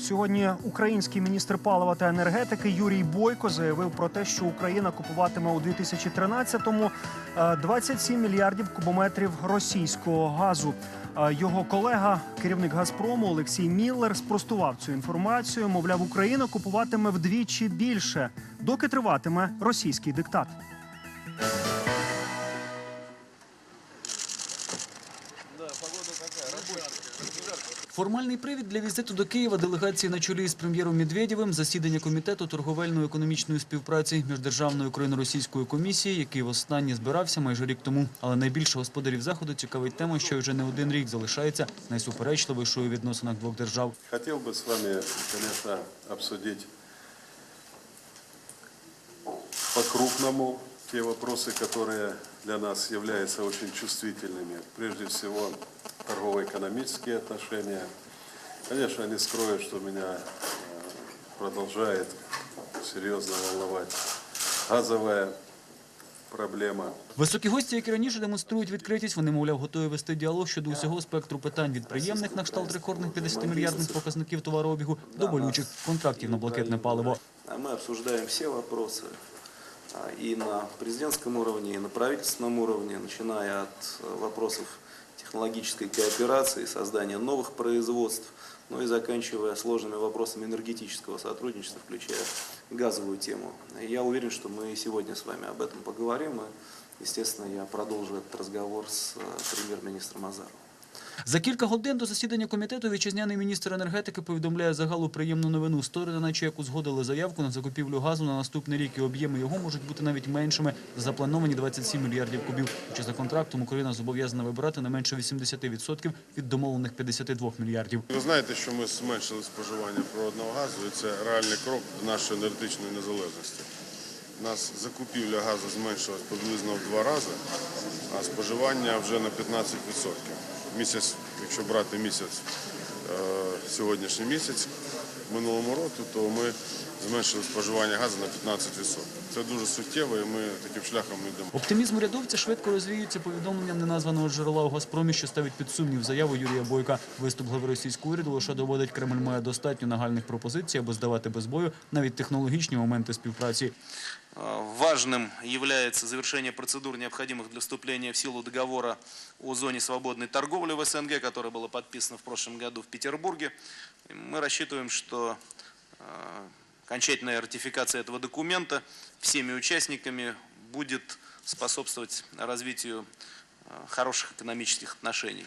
Сьогодні український міністр палива та енергетики Юрій Бойко заявив про те, що Україна купуватиме у 2013-му е, 27 мільярдів кубометрів російського газу. Е, Його колега, керівник Газпрому Олексій Міллер, спростував цю інформацію. Мовляв, Україна купуватиме вдвічі більше, доки триватиме російський диктат. Формальний привід для візиту до Києва делегації на чолі з прем'єром Медведєвим засідання комітету торговельно-економічної співпраці міждержавної україно-російської комісії, який востаннє збирався майже рік тому. Але найбільше господарів заходу цікавить тема, що вже не один рік залишається найсуперечливішою у відносинах двох держав. Хотел бы с вами, конечно, обсудить по-крупному те вопросы, которые для нас являются очень чувствительными. Прежде всего, торгово-экономические отношения. Конечно, не скрою, что меня э, продолжает серьезно волновать газовая проблема. Високі гості, які раніше демонструють відкритість, вони, мовляв, готові вести діалог щодо усього спектру питань від приємних на кшталт рекордних 50 мільярдних показників товарообігу до болючих контрактів на блакитне паливо. А Мы обсуждаем все вопросы а, и на президентском уровне, и на правительственном уровне, начиная от э, вопросов технологической кооперации, создания новых производств, ну и заканчивая сложными вопросами энергетического сотрудничества, включая газовую тему. Я уверен, что мы сегодня с вами об этом поговорим. И, естественно, я продолжу этот разговор с э, премьер-министром Азаровым. За кілька годин до засідання комітету вітчизняний міністр енергетики повідомляє загалу приємну новину. Сторони, наче як узгодили заявку на закупівлю газу на наступний рік, і об'єми його можуть бути навіть меншими за заплановані 27 мільярдів кубів. Хоча за контрактом Україна зобов'язана вибирати не менше 80% від домовлених 52 мільярдів. Ви знаєте, що ми зменшили споживання природного газу, і це реальний крок до нашої енергетичної незалежності. У нас закупівля газу зменшилась приблизно в два рази, а споживання вже на 15%. Місяць, якщо брати місяць, е, сьогоднішній місяць минулому року, то ми зменшили споживання газу на 15%. Це дуже суттєво, і ми таким шляхом йдемо. Оптимізм урядовця швидко розвіюється повідомленням неназваного джерела у Газпромі, що ставить під сумнів заяву Юрія Бойка. Виступ глави російського уряду лише доводить, Кремль має достатньо нагальних пропозицій, аби здавати без бою навіть технологічні моменти співпраці. Э, Важным является завершение процедур, необходимых для вступления в силу договора о зоне свободной торговли в СНГ, которое было подписано в прошлом году в Петербурге. И Мы рассчитываем, что э, окончательная ратификация этого документа всеми участниками будет способствовать развитию э, хороших экономических отношений.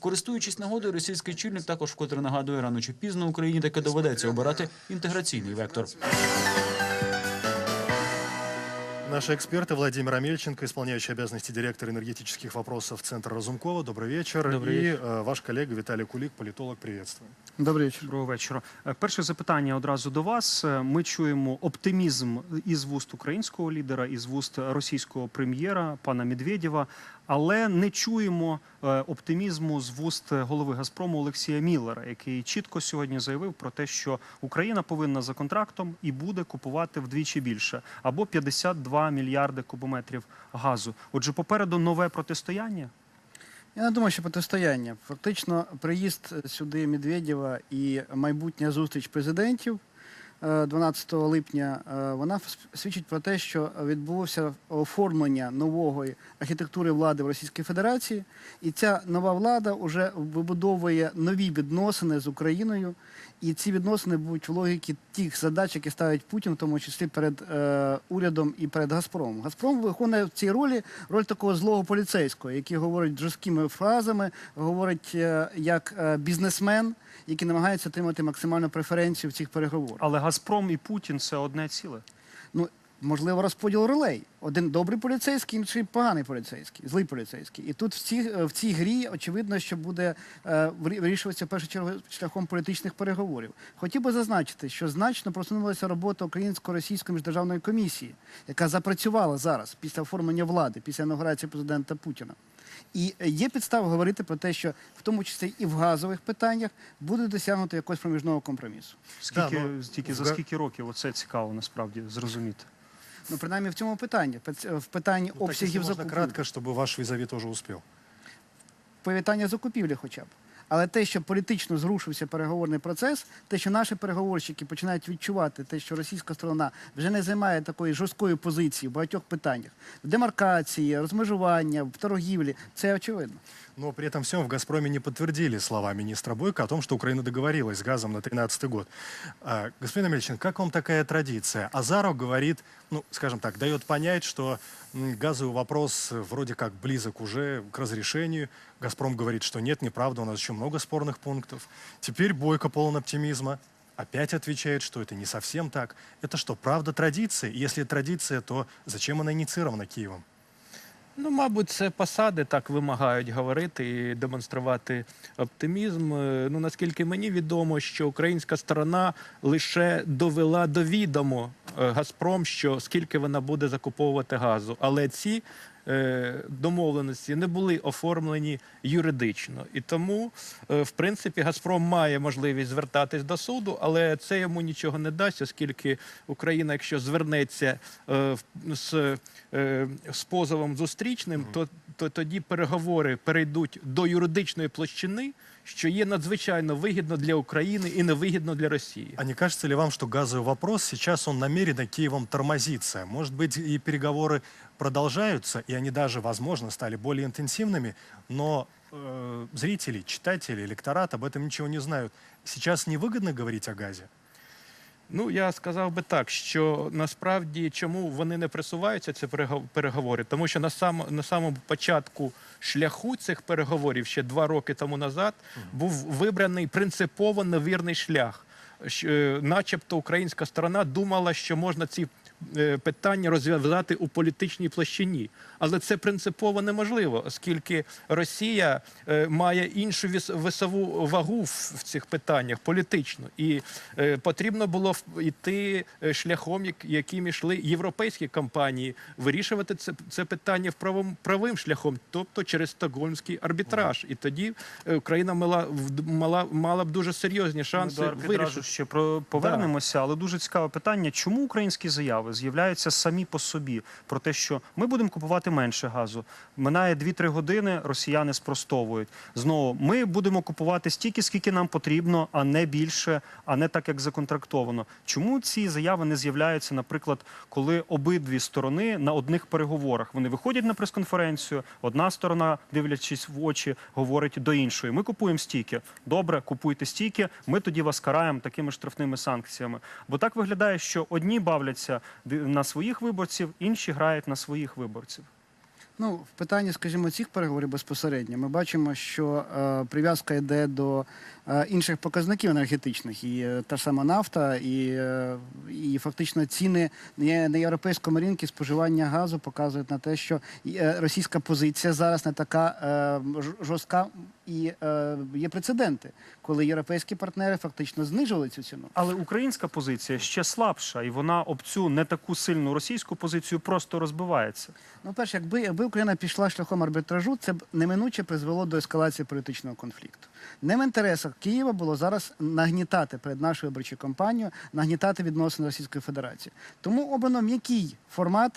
Користуючись нагодою, російський чільник також вкотре нагадує, рано чи пізно Україні таки доведеться обирати інтеграційний вектор. Наши эксперты Владимир Амельченко, исполняющий обязанности директора энергетических вопросов Центра Разумкова. Добрый вечер. Добрый и э, ваш коллега Виталий Кулик, политолог. Приветствую. Добрий вечір. Доброго вечора. Е, Перше запитання одразу до вас. Е, Ми чуємо оптимізм із вуст українського лідера, із вуст російського прем'єра пана Медведєва, але не чуємо е, оптимізму з вуст голови Газпрому Олексія Міллера, який чітко сьогодні заявив про те, що Україна повинна за контрактом і буде купувати вдвічі більше або 52 мільярди кубометрів газу. Отже, попереду нове протистояння. Я не думаю, що протистояння. Фактично, приїзд сюди Медведєва і майбутня зустріч президентів 12 липня, е, вона свідчить про те, що відбулося оформлення нової архітектури влади в Російській Федерації, і ця нова влада вже вибудовує нові відносини з Україною. І ці відносини будуть в логіці тих задач, які ставить Путін, в тому числі перед е, урядом і перед Газпромом. Газпром виконує в цій ролі роль такого злого поліцейського, який говорить жорсткими фразами, говорить е, як е, бізнесмен, який намагається отримати максимальну преференцію в цих переговорах. Але Газпром і Путін це одне ціле. Ну, можливо, розподіл ролей. Один добрий поліцейський, інший поганий поліцейський, злий поліцейський. І тут в цій, в цій грі очевидно, що буде е, вирішуватися в першу чергу шляхом політичних переговорів. Хотів би зазначити, що значно просунулася робота українсько-російської міждержавної комісії, яка запрацювала зараз після оформлення влади, після інаугурації президента Путіна. І є підстава говорити про те, що в тому числі і в газових питаннях буде досягнуто якогось проміжного компромісу. Скільки, Да, ну, тільки в за скільки років оце цікаво насправді зрозуміти. Ну, принаймні в цьому питанні, в питанні Ну, так, обсягів можно закупівлі. кратко, щоб ваш візаві теж успів. Повітання закупівлі хоча б. Але те, що політично зрушився переговорний процес, те, що наші переговорщики починають відчувати, те, що російська сторона вже не займає такої жорсткої позиції в багатьох питаннях в демаркації, розмежування, в торгівлі, це очевидно. Но при этом всем в «Газпроме» не подтвердили слова министра Бойко о том, что Украина договорилась с газом на 2013 год. А, господин Амельчин, как вам такая традиция? Азаров говорит, ну, скажем так, дает понять, что газовый вопрос э, вроде как близок уже к разрешению. «Газпром» говорит, что нет, неправда, у нас еще много спорных пунктов. Теперь Бойко полон оптимизма. Опять отвечает, что это не совсем так. Это что, правда традиция? И Если традиция, то зачем она инициирована Киевом? Ну, мабуть, це посади так вимагають говорити і демонструвати оптимізм. Е, Ну, наскільки мені відомо, що українська сторона лише довела до відомо е, Газпром, що скільки вона буде закуповувати газу. Але ці домовленості не були оформлені юридично. І тому, е, в принципі, Газпром має можливість звертатись до суду, але це йому нічого не дасть, оскільки Україна, якщо звернеться е, з, е, з позовом зустрічним, то, то тоді переговори перейдуть до юридичної площини, що є надзвичайно вигідно для України і невигідно для Росії. А не кажется ли вам, что газовый вопрос сейчас он намеренно Киевом тормозится? Может быть, и переговоры продолжаются, и они даже, возможно, стали более интенсивными, но э, зрители, читатели, электорат об этом ничего не знают. Сейчас невыгодно говорить о газе? Ну я сказав би так, що насправді чому вони не присуваються ці перего- переговори, тому що на сам на самому початку шляху цих переговорів ще два роки тому назад був вибраний принципово невірний шлях. Е, Начебто українська сторона думала, що можна ці е, питання розв'язати у політичній площині, але це принципово неможливо, оскільки Росія е, має іншу весову вагу в, цих питаннях політично, і потрібно було йти шляхом, як- яким йшли європейські компанії, вирішувати це, це питання в правом правим шляхом, тобто через стокгольмський арбітраж. І тоді Україна мала мала мала б дуже серйозні шанси Ми вирішити. Ще про повернемося, але дуже цікаве питання: чому українські заяви з'являються самі по собі про те, що ми будемо купувати менше газу? Минає 2-3 години, росіяни спростовують. Знову ми будемо купувати стільки, скільки нам потрібно, а не більше, а не так, як законтрактовано. Чому ці заяви не з'являються, наприклад, коли обидві сторони на одних переговорах вони виходять на прес-конференцію, одна сторона, дивлячись в очі, говорить до іншої: ми купуємо стільки. Добре, купуйте стільки. Ми тоді вас караємо такими штрафними санкціями. Бо так виглядає, що одні бавляться на своїх виборців, інші грають на своїх виборців. Ну, в питанні, скажімо, цих переговорів безпосередньо ми бачимо, що е, прив'язка йде до е, інших показників енергетичних, і е, та сама нафта, і, е, і фактично ціни на європейському ринку споживання газу показують на те, що е, російська позиція зараз не така е, жорстка, і е, є прецеденти, коли європейські партнери фактично знижили цю ціну. Але українська позиція ще слабша, і вона об цю не таку сильну російську позицію просто розбивається. Ну, перше, якби, якби Україна пішла шляхом арбітражу, це б неминуче призвело до ескалації політичного конфлікту. Не в інтересах Києва було зараз нагнітати перед нашою виборчою кампанією, нагнітати відносини Російської Федерації. Тому обрано м'який формат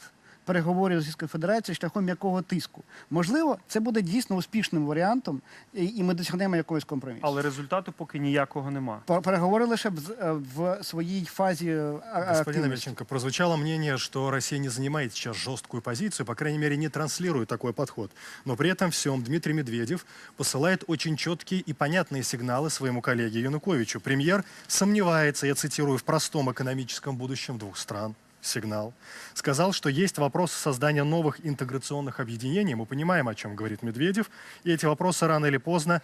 Переговорів з Російською Федерацією шляхом м'якого тиску. Можливо, це буде дійсно успішним варіантом, і, і ми досягнемо якогось компромісу. Але результату поки ніякого нема. Пер- Переговори лише в, з- е, в своїй фазі е, а- Господин активності. Амельченко, прозвучало мнение, что Россия не занимает сейчас жесткую позицию, по крайней мере, не транслирует такой подход. Но при этом всем Дмитрий Медведев посылает очень четкие и понятные сигналы своему коллеге Януковичу. Премьер сомневается, я цитирую, в простом экономическом будущем двух стран. Сигнал. Сказал, что есть вопрос создания новых интеграционных объединений. Мы понимаем, о чем говорит Медведев. И эти вопросы рано или поздно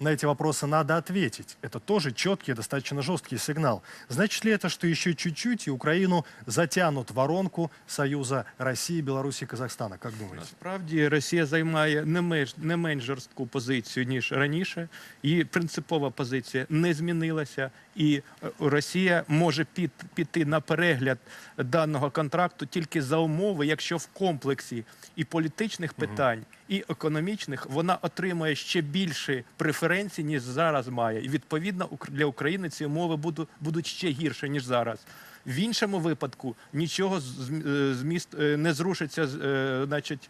на эти вопросы надо ответить. Это тоже четкий, достаточно жесткий сигнал. Значит ли это, что еще чуть-чуть и Украину затянут в воронку союза России, Беларуси и Казахстана? Как думаете? Насправді Росія займає не менш не менш жорстку позицію ніж раніше. Її принципова позиція не змінилася, і е, Росія може піт, піти на перегляд даного контракту тільки за умови, якщо в комплексі і політичних питань, і економічних вона отримує ще більше преференцій, ніж зараз має. І відповідно для України ці умови будуть, ще гірше ніж зараз. В іншому випадку нічого з, з- е, міст е, не зрушиться е, значить,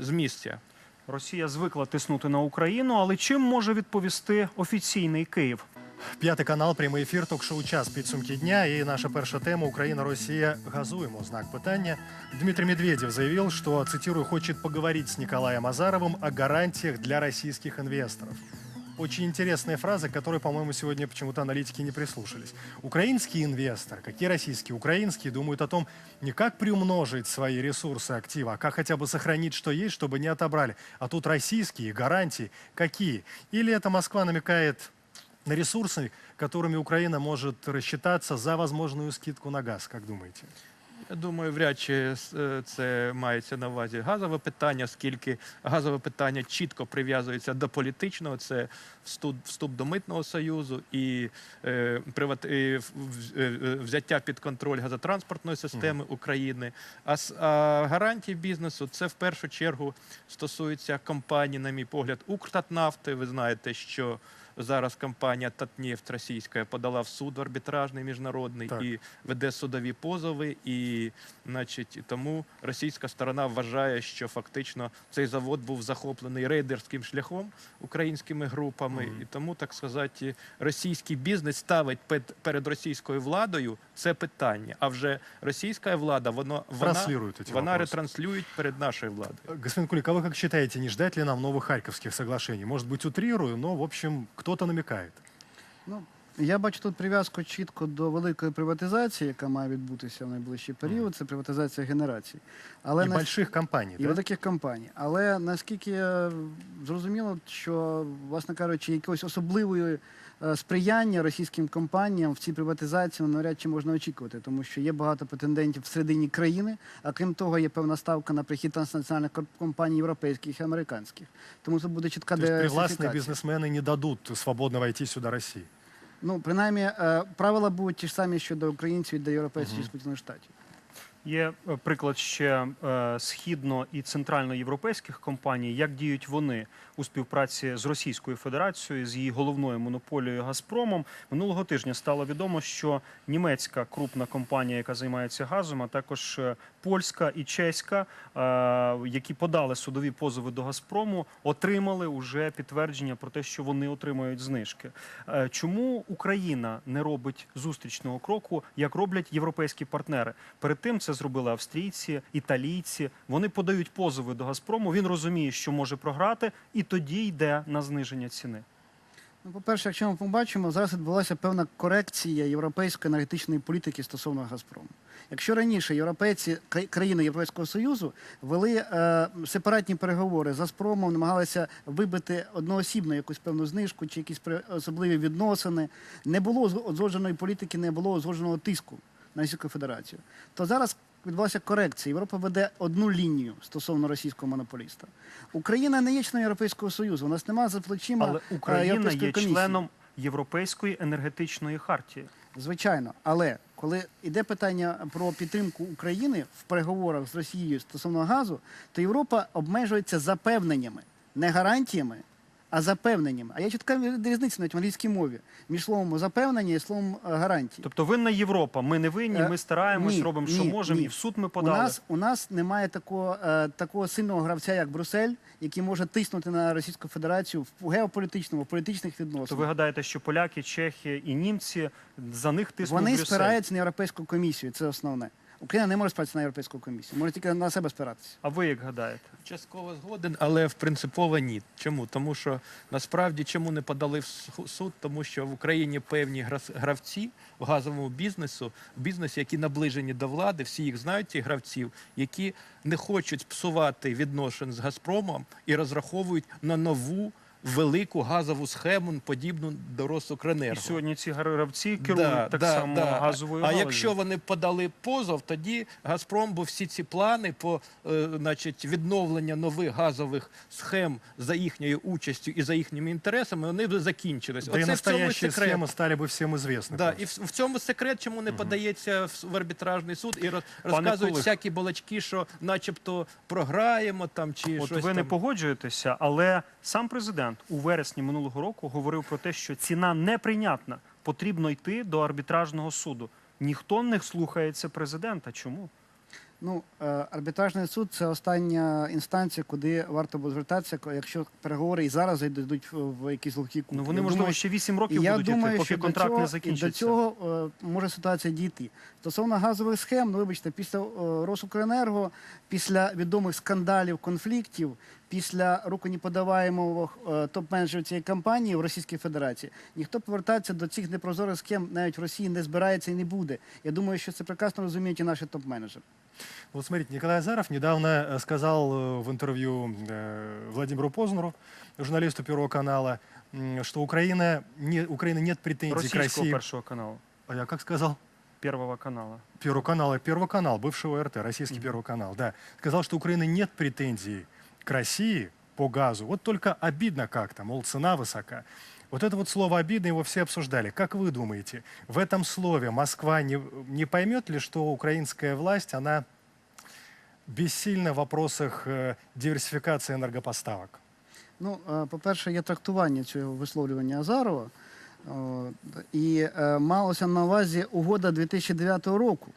з місця. Росія звикла тиснути на Україну, але чим може відповісти офіційний Київ? П'ятий канал, прямий ефір, ток-шоу час підсумки дня. І наша перша тема Україна, Росія газуємо. Знак питання. Дмитрий Медведев заявил, что, цитирую, хочет поговорить с Николаем Азаровым о гарантиях для российских инвесторов. Очень интересная фраза, к которой, по-моему, сегодня почему-то аналитики не прислушались. Украинский инвестор, какие российские, украинские, думают о том, не как приумножить свои ресурсы актива, а как хотя бы сохранить, что есть, чтобы не отобрали. А тут российские гарантии какие? Или это Москва намекает на ресурсы, которыми Украина может рассчитаться за возможную скидку на газ, как думаете? Я думаю, вряд чи е, це мається на увазі газове питання, оскільки газове питання чітко прив'язується до політичного, це вступ, вступ до митного союзу і, е, приват, в- е, взяття під контроль газотранспортної системи України. А, а гарантії бізнесу це в першу чергу стосується компаній, на мій погляд, Укртатнафти. Ви знаєте, що зараз компанія Татнефть російська подала в суд арбітражний міжнародний Так. і веде судові позови, і значить, тому російська сторона вважає, що фактично цей завод був захоплений рейдерським шляхом українськими групами, і тому, так сказати, російський бізнес ставить пед- перед російською владою це питання. А вже російська влада, воно вона, Транслирует эти вона вопросы. ретранслює перед нашою владою. Господин Кулик, а вы как считаете, не ждать ли нам новых харьковских соглашений? Может быть, утрирую, но, в общем, кто-то намекает. Ну, я бачу тут прив'язку чітко до великої приватизації, яка має відбутися в найближчий період. Це приватизація генерацій. Але І на- больших компаній. і да? великих компаній. Але наскільки зрозуміло, що, власне кажучи, якоїсь особливої сприяння російським компаніям в цій приватизації навряд чи можна очікувати, тому що є багато претендентів всередині країни, а крім того, є певна ставка на прихід транснаціональних компаній європейських і американських. Тому тут буде чітка То есть привластные диверсифікація. не дадут свободно войти сюда России. Ну, принаймні, е, правила будуть ті ж самі щодо українців і до європейських і Сполучених Штатів. Є е, приклад ще е, східно і центральноєвропейських компаній. Як діють вони у співпраці з Російською Федерацією, з її головною монополією Газпромом? Минулого тижня стало відомо, що німецька крупна компанія, яка займається газом, а також е, польська і чеська, е, які подали судові позови до Газпрому, отримали уже підтвердження про те, що вони отримають знижки. Е, Чому Україна не робить зустрічного кроку, як роблять європейські партнери? Перед тим це зробили австрійці, італійці. Вони подають позови до Газпрому. Він розуміє, що може програти, і тоді йде на зниження ціни. Ну, по-перше, якщо ми побачимо, зараз відбулася певна корекція європейської енергетичної політики стосовно Газпрому. Якщо раніше європейці, країни Європейського Союзу вели е, сепаратні переговори з Газпромом, намагалися вибити одноосібно якусь певну знижку чи якісь особливі відносини, не було узго- узгодженої політики, не було узгодженого тиску на Російську Федерацію, то зараз відбулася корекція. Європа веде одну лінію стосовно російського монополіста. Україна не є членом Європейського Союзу. У нас немає за плечима Але е, Україна є комісії. членом Європейської енергетичної хартії. Звичайно, але коли йде питання про підтримку України в переговорах з Росією стосовно газу, то Європа обмежується запевненнями, не гарантіями, а запевненнями. А є чітка різниця навіть в англійській мові між словом запевнення і словом гарантії. Тобто винна Європа. Ми не винні, Е, ми стараємось, ні, робимо, що ні, можемо, ні. і в суд ми У подали. нас, у нас немає такого, е, такого сильного гравця, як Брюссель, який може тиснути на Російську Федерацію в геополітичному, в політичних То відносинах. ви гадаєте, що поляки, чехи і німці за них тиснуть Вони Брюссель? спираються на Європейську комісію, це основне. Україна не може спиратися на Європейську комісію, може тільки на себе спиратися. А ви як гадаєте? Частково згоден, але в принципово ні. Чому? Тому що насправді чому не подали в су- суд? Тому що в Україні певні гравці в газовому бізнесу, в бізнесі, які наближені до влади, всі їх знають, ці гравців, які не хочуть псувати відношень з Газпромом і розраховують на нову велику газову схему, подібну до І Росукренерго. сьогодні ці гравці керують Да, так да, само да. газовою А галуззю. якщо вони подали позов, тоді Газпром, бо всі ці плани по е, значить, відновлення нових газових схем за їхньою участю і за їхніми інтересами, вони б закінчились. Да и Оце в цьому настоящие секрет. схемы стали бы всем известны. Да, просто. і в, в цьому секрет, чому не подається в, в арбітражний суд і роз, Пане розказують Кулик. всякі балачки, що начебто програємо там чи От щось ви не там. погоджуєтеся, але сам президент у вересні минулого року говорив про те, що ціна неприйнятна. Потрібно йти до арбітражного суду. Ніхто не слухається президента. Чому? Ну, е, арбітражний суд це остання інстанція, куди варто було звертатися, якщо переговори і зараз зайдуть в, якісь глухі кут. Ну вони можливо думаю, ще 8 років я будуть думаю, поки що до контракт цього, не і закінчиться. До цього е, може ситуація дійти. Стосовно газових схем, ну вибачте, після е, Росукренерго, після відомих скандалів, конфліктів, після руконеподаваємого е, топ-менеджерів цієї компанії в Російській Федерації, ніхто повертатися до цих непрозорих схем навіть в Росії не збирається і не буде. Я думаю, що це прекрасно розуміють і наші топ-менеджери. Вот смотрите, Николай Азаров недавно э, сказал э, в интервью э, Владимиру Познеру, журналисту Первого канала, что Украина не, Украины нет претензий к Російського России. першого каналу, А я как сказал? Первого каналу. Первого канала, Первый канал, бывшего РТ, российский Мгм. Первый канал, да. Сказал, что Украины нет претензий к России по газу. Вот только обидно как-то, мол, цена высока. Вот это вот слово «обидно» его все обсуждали. Как вы думаете, в этом слове Москва не, не поймет ли, что украинская власть, она бессильна в вопросах э, диверсификации энергопоставок? Ну, е, по-перше, є трактування цього висловлювання Азарова. О, І е, малося на увазі угода 2009 року.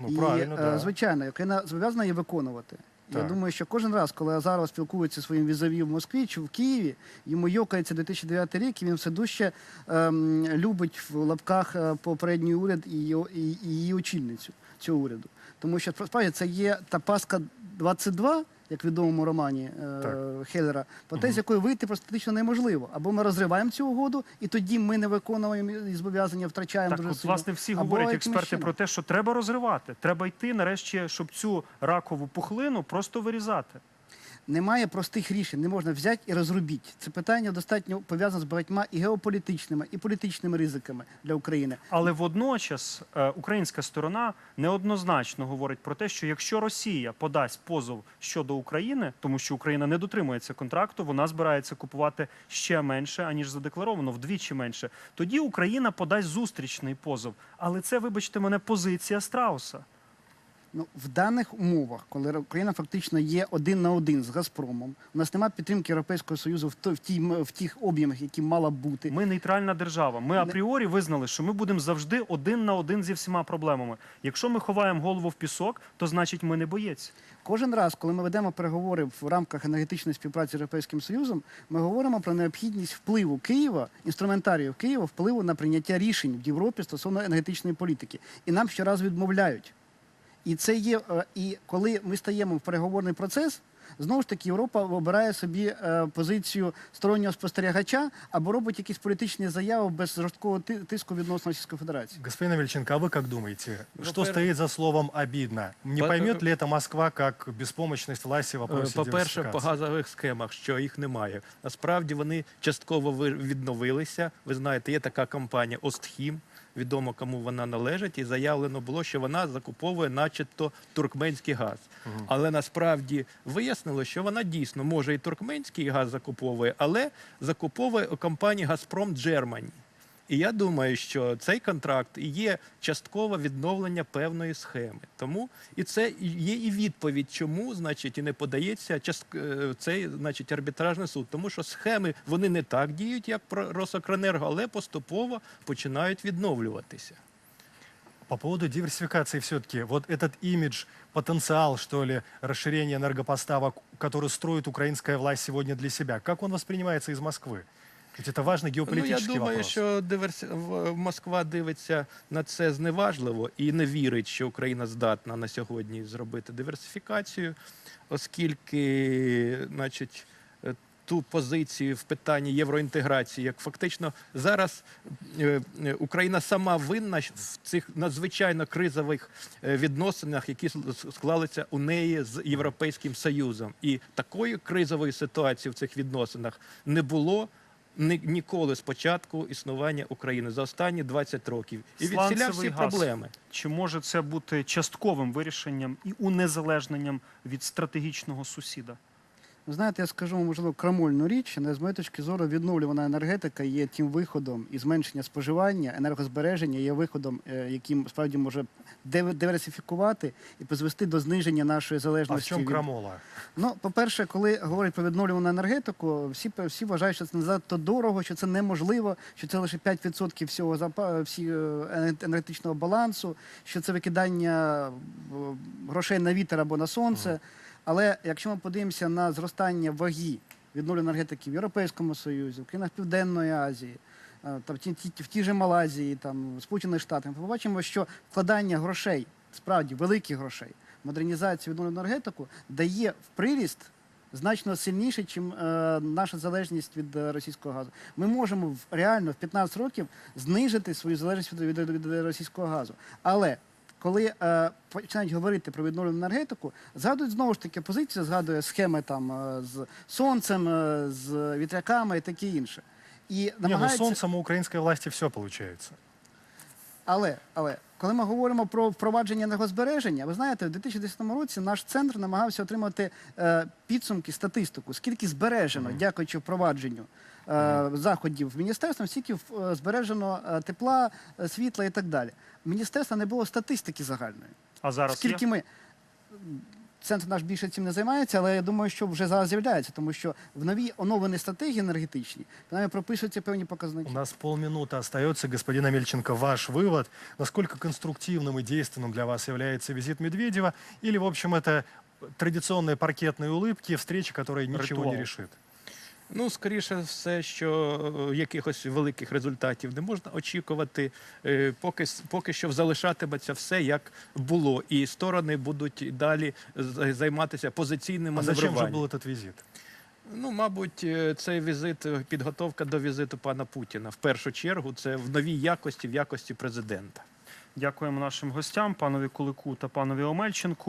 Ну, і, правильно, е, да. звичайно, Україна зобов'язана її виконувати. Я думаю, що кожен раз, коли Азаров спілкується зі своїм візаві в Москві чи в Києві, йому йокається 2009 рік, і він все дужче ем, любить в лапках е, попередній уряд і її, і, і її очільницю цього уряду. Тому що справді це є та паска 22, як в відомому романі е. Хеллера, по те, з якої вийти практично неможливо. Або ми розриваємо цю угоду, і тоді ми не виконуємо і зобов'язання, втрачаємо Так, от, власне, всі Або говорять експерти про те, що треба розривати. Треба йти нарешті, щоб цю ракову пухлину просто вирізати. Немає простих рішень, не можна взяти і розробити. Це питання достатньо пов'язане з багатьма і геополітичними, і політичними ризиками для України. Але водночас е, українська сторона неоднозначно говорить про те, що якщо Росія подасть позов щодо України, тому що Україна не дотримується контракту, вона збирається купувати ще менше аніж задекларовано, вдвічі менше. Тоді Україна подасть зустрічний позов. Але це, вибачте мене, позиція Страуса. Ну, в даних умовах, коли Україна фактично є один на один з Газпромом, у нас немає підтримки Європейського Союзу в, в, тій, в тих об'ємах, які мала бути. Ми нейтральна держава. Ми апріорі визнали, що ми будемо завжди один на один зі всіма проблемами. Якщо ми ховаємо голову в пісок, то значить ми не боєць. Кожен раз, коли ми ведемо переговори в рамках енергетичної співпраці з Європейським Союзом, ми говоримо про необхідність впливу Києва, інструментарію Києва, впливу на прийняття рішень в Європі стосовно енергетичної політики. І нам щоразу відмовляють. І це є, е, і коли ми стаємо в переговорний процес, знову ж таки Європа обирає собі е, позицію стороннього спостерігача або робить якісь політичні заяви без жорсткого тиску відносно Російської Федерації. Господин Амельченко, а вы как думаете, Ну, что пер- стоит за словом «обидно»? Не По- поймет ли это Москва как беспомощность власти в Е, По-перше, по газових схемах, що їх немає. Насправді вони частково ви- відновилися. Ви знаєте, є така компанія Остхім. Відомо, кому вона належить, і заявлено було, що вона закуповує, начебто, туркменський газ. Але насправді вияснило, що вона дійсно може і туркменський газ закуповує, але закуповує у компанії Газпром Джермані. І я думаю, що цей контракт і є часткове відновлення певної схеми. Тому і це і є і відповідь, чому значить і не подається част- е, цей значить арбітражний суд. Тому що схеми вони не так діють, як про Росокренерго, але поступово починають відновлюватися. По поводу диверсификации все-таки, вот этот имидж, потенциал, что ли, расширения энергопоставок, который строит украинская власть сегодня для себя, как он воспринимается из Москвы? Ведь это важный Ну, я думаю, вопрос. що диверсі... Москва дивиться на це зневажливо і не вірить, що Україна здатна на сьогодні зробити диверсифікацію, оскільки, значить, е, ту позицію в питанні євроінтеграції, як фактично зараз е, е, Україна сама винна в цих надзвичайно кризових відносинах, які склалися у неї з Європейським Союзом. І такої кризової ситуації в цих відносинах не було ніколи з початку існування України за останні 20 років. І відсіля всі газ. проблеми. Чи може це бути частковим вирішенням і унезалежненням від стратегічного сусіда? Ви знаєте, я скажу вам, можливо, крамольну річ, але з моєї точки зору відновлювана енергетика є тим виходом і зменшення споживання, енергозбереження є виходом, е, яким справді може див- диверсифікувати і призвести до зниження нашої А в залежності. крамола? Ну, по-перше, коли говорять про відновлювану енергетику, всі, всі вважають, що це не занадто дорого, що це неможливо, що це лише 5% всього запа, всі, е, енергетичного балансу, що це викидання е, грошей на вітер або на сонце. Але якщо ми подивимося на зростання ваги відновлюваної енергетики в Європейському Союзі, в країнах Південної Азії, е, там, в, ті, ті- в тій же Малайзії, там, Сполучених Штатах, ми побачимо, що вкладання грошей, справді великих грошей, модернізацію відновлену енергетику дає в приріст значно сильніше, ніж е, наша залежність від е, російського газу. Ми можемо в, реально в 15 років знижити свою залежність від, від, від російського газу. Але коли е, починають говорити про відновлену енергетику, згадують знову ж таки позицію, згадує схеми там е, з сонцем, е, з вітряками і таке інше. І Не, ну намагаються... солнцем у украинской власти все получается. Але, але коли ми говоримо про впровадження енергозбереження, ви знаєте, в 2010 році наш центр намагався отримати е, підсумки, статистику, скільки збережено, дякуючи впровадженню заходів міністерством, скільки е, збережено е, тепла, е, світла і так далі. В міністерства не було статистики загальної. А зараз Скільки є? ми центр наш більше цим не займається, але я думаю, що вже зараз з'являється, тому що в новій оновленій стратегії енергетичній принаймні прописуються певні показники. У нас полминуты остается. Господин Амельченко, ваш вывод. Насколько конструктивным и действенным для вас является визит Медведева? Или, в общем, это традиционные паркетные улыбки, встреча, которая ничего Ритуал. не решит? Ну, скоріше все, що е, якихось великих результатів не можна очікувати. Е, Поки, поки що залишатиметься все як було, і сторони будуть далі займатися позиційним А зачем же маневруванням. был этот визит? Ну, мабуть, е, цей візит, е, підготовка до візиту пана Путіна. В першу чергу, це в новій якості, в якості президента. Дякуємо нашим гостям, панові Кулику та панові Омельченку.